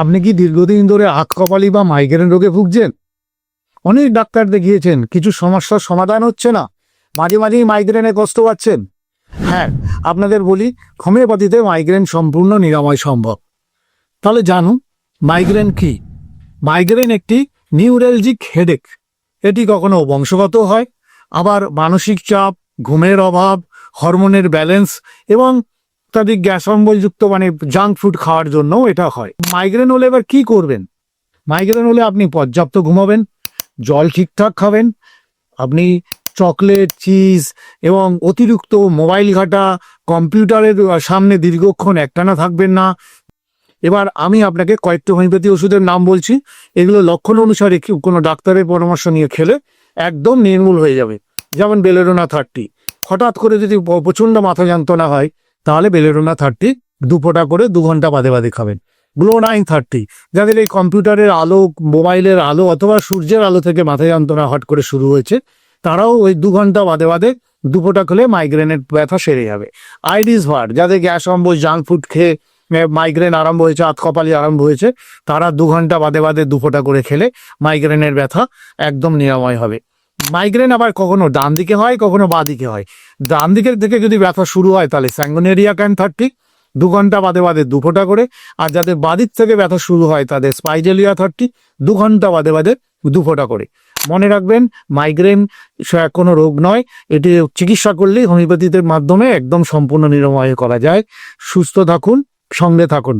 আপনি কি দীর্ঘদিন ধরে হাত কপালি বা মাইগ্রেন রোগে ভুগছেন? অনেক ডাক্তার দেখিয়েছেন, কিছু সমস্যার সমাধান হচ্ছে না। মাঝে মাঝেই মাইগ্রেনে কষ্ট পাচ্ছেন। হ্যাঁ আপনাদের বলি, হোমিওপ্যাথিতে মাইগ্রেন সম্পূর্ণ নিরাময় সম্ভব। তাহলে জানুন মাইগ্রেন কি? মাইগ্রেন একটি নিউরেলজিক হেডেক এটি কখনো বংশগত হয়, আবার মানসিক চাপ, ঘুমের অভাব হরমোনের ব্যালেন্স এবং অত্যাধিক গ্যাস অম্বলযুক্ত মানে জাঙ্ক ফুড খাওয়ার জন্য এটা হয়। মাইগ্রেন হলে এবার কি করবেন? মাইগ্রেন হলে আপনি পর্যাপ্ত ঘুমাবেন, জল ঠিকঠাক খাবেন, আপনি চকলেট চিজ এবং অতিরিক্ত মোবাইল ঘাটা কম্পিউটারের সামনে দীর্ঘক্ষণ একটানা থাকবেন না। এবার আমি আপনাকে কয়েকটি হোমিওপ্যাথি ওষুধের নাম বলছি। এগুলো লক্ষণ অনুসারে কোনো ডাক্তারের পরামর্শ নিয়ে খেলে একদম নির্মূল হয়ে যাবে। যেমন বেলেরোনা থার্টি। হঠাৎ করে যদি প্রচণ্ড মাথা যন্ত্রণা হয় তাহলে বেলেরোনা থার্টি দু ফোঁটা করে দু ঘণ্টা বাদে বাদে খাবেন। গ্লো নাইন থার্টি যাদের এই কম্পিউটারের আলো, মোবাইলের আলো অথবা সূর্যের আলো থেকে মাথা যন্ত্রণা হট করে শুরু হয়েছে, তারাও ওই দু ঘণ্টা বাদে বাদে দু ফোঁটা খেলে মাইগ্রেনের ব্যথা সেরে যাবে। আইডিস ভার যাদের গ্যাস অম্বল জাঙ্ক ফুড খেয়ে মাইগ্রেন আরম্ভ হয়েছে আত কপালি আরম্ভ হয়েছে, তারা দু ঘণ্টা বাদে বাদে দু ফোঁটা করে খেলে মাইগ্রেনের ব্যথা একদম নিরাময় হবে। মাইগ্রেন আবার কখনো ডান দিকে হয়, কখনো বাঁ দিকে হয়। ডান দিকের থেকে যদি ব্যথা শুরু হয়, তাহলে স্যাঙ্গোনেরিয়া ক্যান থার্টি দু ঘণ্টা বাদে বাদে দু ফোঁটা করে। আর যাদের বাদির থেকে ব্যথা শুরু হয়, তাদের স্পাইজেলিয়া থার্টি দু ঘণ্টা বাদে বাদে দু ফোঁটা করে। মনে রাখবেন মাইগ্রেন কোনো রোগ নয়, এটি চিকিৎসা করলেই হোমিওপ্যাথিদের মাধ্যমে একদম সম্পূর্ণ নিরাময় করা যায়। সুস্থ থাকুন, সঙ্গে থাকুন।